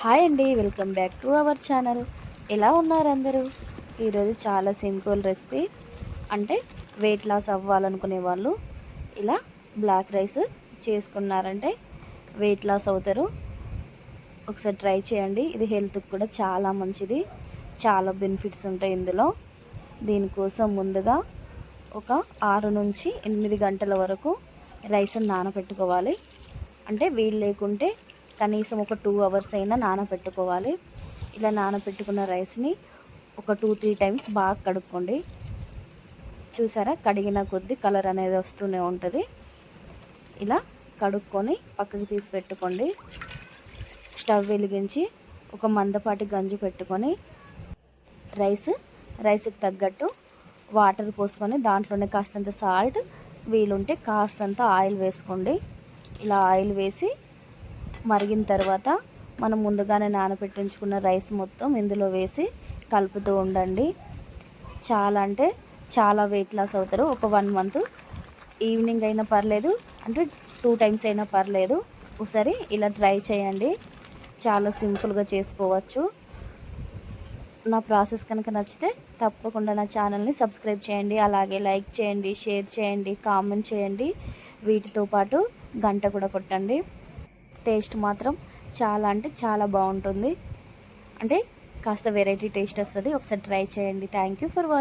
Hi అండి welcome back to our channel. ఎలా ఉన్నారు అందరూ? ఈరోజు చాలా సింపుల్ రెసిపీ. అంటే వెయిట్ లాస్ అవ్వాలనుకునే వాళ్ళు ఇలా బ్లాక్ రైస్ చేసుకున్నారంటే వెయిట్ లాస్ అవుతారు. ఒకసారి ట్రై చేయండి. ఇది హెల్త్కి కూడా చాలా మంచిది. చాలా బెనిఫిట్స్ ఉంటాయి ఇందులో. దీనికోసం ముందుగా ఒక ఆరు నుంచి ఎనిమిది గంటల వరకు రైస్ నానబెట్టుకోవాలి అంటే వీలు లేకుంటే కనీసం ఒక టూ అవర్స్ అయినా నానబెట్టుకోవాలి. ఇలా నానబెట్టుకున్న రైస్ని ఒక టూ త్రీ టైమ్స్ బాగా కడుక్కోండి. చూసారా? కడిగిన కొద్దీ కలర్ అనేది వస్తూనే ఉంటుంది. ఇలా కడుక్కొని పక్కకి తీసి పెట్టుకోండి. స్టవ్ వెలిగించి ఒక మందపాటి గంజు పెట్టుకొని రైస్ రైస్కి తగ్గట్టు వాటర్ పోసుకొని దాంట్లోనే కాస్తంత సాల్ట్ వీలుంటే కాస్తంత ఆయిల్ వేసుకోండి. ఇలా ఆయిల్ వేసి మరిగిన తర్వాత మనం ముందుగానే నానబెట్టించుకున్న రైస్ మొత్తం ఇందులో వేసి కలుపుతూ ఉండండి. చాలా అంటే చాలా వెయిట్ లాస్ అవుతారు. ఒక వన్ మంత్ ఈవినింగ్ అయినా పర్లేదు అంటే టూ టైమ్స్ అయినా పర్లేదు. ఒకసారి ఇలా ట్రై చేయండి. చాలా సింపుల్గా చేసుకోవచ్చు. నా ప్రాసెస్ కనుక నచ్చితే తప్పకుండా నా ఛానల్ని సబ్స్క్రైబ్ చేయండి. అలాగే లైక్ చేయండి షేర్ చేయండి కామెంట్ చేయండి. వీటితో పాటు గంట కూడా కొట్టండి. టేస్ట్ మాత్రం చాలా అంటే చాలా బాగుంటుంది. అంటే కాస్త వెరైటీ టేస్ట్ వస్తుంది. ఒకసారి ట్రై చేయండి. Thank you for watching